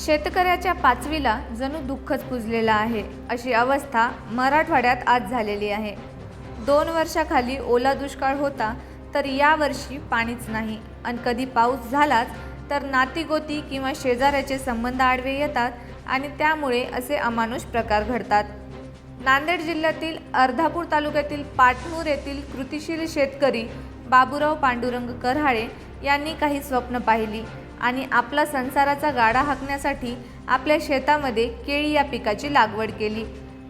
शेतकऱ्याच्या पाचवीला जणू दुःखच पुजलेलं आहे. अशी अवस्था मराठवाड्यात आज झालेली आहे. दोन वर्षाखाली ओला दुष्काळ होता तर यावर्षी पाणीच नाही. आणि कधी पाऊस झालाच तर नातीगोती किंवा शेजाऱ्याचे संबंध आडवे येतात आणि त्यामुळे असे अमानुष प्रकार घडतात. नांदेड जिल्ह्यातील अर्धापूर तालुक्यातील पाटमूर येथील कृतिशील शेतकरी बाबूराव पांडुरंग करहाळे यांनी काही स्वप्न पाहिली. आणि आपला संसाराचा गाडा हाकण्यासाठी आपल्या शेतामध्ये केळी या पिकाची लागवड केली.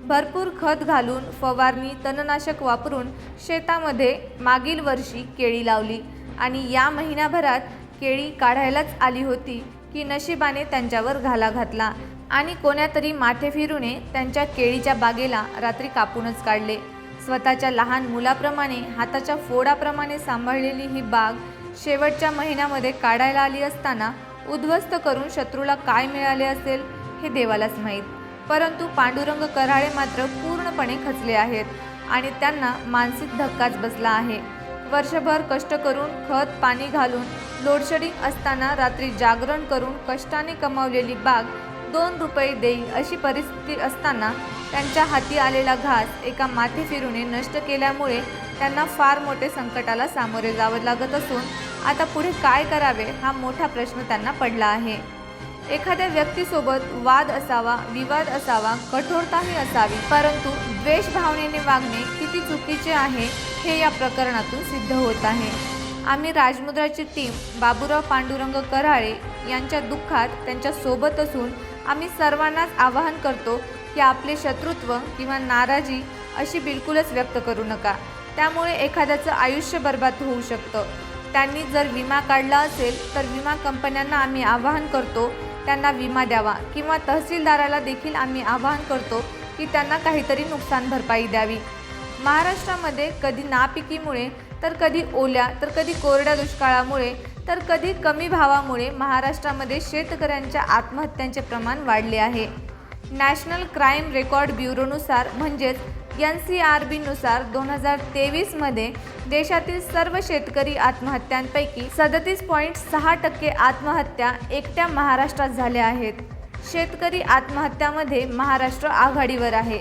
भरपूर खत घालून फवारणी तणनाशक वापरून शेतामध्ये मागील वर्षी केळी लावली आणि या महिन्याभरात केळी काढायलाच आली होती की नशिबाने त्यांच्यावर घाला घातला आणि कोण्यातरी माथे फिरूने त्यांच्या केळीच्या बागेला रात्री कापूनच काढले. स्वतःच्या लहान मुलाप्रमाणे हाताच्या फोडाप्रमाणे सांभाळलेली ही बाग शेवटच्या महिन्यामध्ये काढायला आली असताना उद्ध्वस्त करून शत्रूला काय मिळाले असेल हे देवालाच माहीत. परंतु पांडुरंग कराळे मात्र पूर्णपणे खचले आहेत आणि त्यांना मानसिक धक्काच बसला आहे. वर्षभर कष्ट करून खत पाणी घालून लोडशेडिंग असताना रात्री जागरण करून कष्टाने कमावलेली बाग दोन रुपये देईल अशी परिस्थिती असताना त्यांच्या हाती आलेला घास एका माथे फिरूने नष्ट केल्यामुळे त्यांना फार मोठे संकटाला सामोरे जावं लागत असून आता पुढे काय करावे हा मोठा प्रश्न त्यांना पडला आहे. एखाद्या व्यक्तीसोबत वाद असावा विवाद असावा कठोरताही असावी परंतु द्वेष भावनेने वागणे किती चुकीचे आहे हे या प्रकरणातून सिद्ध होत आहे. आम्ही राजमुद्राची टीम बाबूराव पांडुरंग कराळे यांच्या दुःखात त्यांच्यासोबत असून आम्ही सर्वांनाच आवाहन करतो की आपले शत्रुत्व किंवा नाराजी अशी बिलकुलच व्यक्त करू नका. त्यामुळे एखाद्याचं आयुष्य बर्बाद होऊ शकतं. त्यांनी जर विमा काढला असेल तर विमा कंपन्यांना आम्ही आवाहन करतो त्यांना विमा द्यावा. किंवा तहसीलदाराला देखील आम्ही आवाहन करतो की त्यांना काहीतरी नुकसान भरपाई द्यावी. महाराष्ट्रामध्ये कधी नापिकीमुळे तर कधी ओल्या तर कधी कोरड्या दुष्काळामुळे तर कधी कमी भावामुळे महाराष्ट्रामध्ये शेतकऱ्यांच्या आत्महत्यांचे प्रमाण वाढले आहे. नॅशनल क्राईम रेकॉर्ड ब्युरोनुसार म्हणजेच एन सी आर बीनुसार दोन हजार तेवीसमध्ये देशातील सर्व शेतकरी आत्महत्यांपैकी सदतीस पॉईंट सहा टक्के आत्महत्या एकट्या महाराष्ट्रात झाल्या आहेत. शेतकरी आत्महत्यामध्ये महाराष्ट्र आघाडीवर आहे.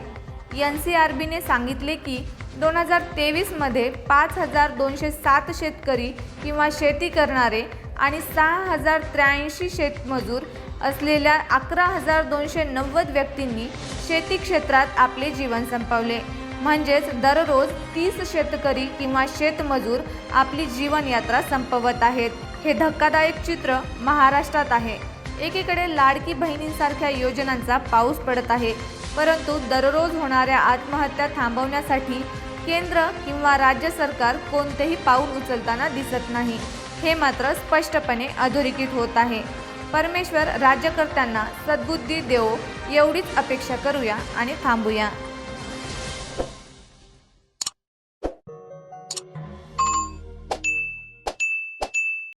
एन सी आर बीने सांगितले की दोन हजार तेवीसमध्ये पाच हजार दोनशे सात शेतकरी किंवा शेती करणारे आणि सहा हजार त्र्याऐंशी शेतमजूर असलेल्या अकरा हजार दोनशे नव्वद व्यक्तींनी शेती क्षेत्रात आपले जीवन संपवले. म्हणजेच दररोज तीस शेतकरी किंवा शेतमजूर आपली जीवनयात्रा संपवत आहेत. हे धक्कादायक चित्र महाराष्ट्रात आहे. एकीकडे लाडकी बहिणींसारख्या योजनांचा पाऊस पडत आहे. परंतु दररोज होणाऱ्या आत्महत्या थांबवण्यासाठी केंद्र किंवा राज्य सरकार कोणतेही पाऊल उचलताना दिसत नाही. हे मात्र स्पष्टपणे अधोरेखित होत आहे. परमेश्वर राज्यकर्त्यांना सद्बुद्धी देवो एवढीच अपेक्षा करूया आणि थांबूया.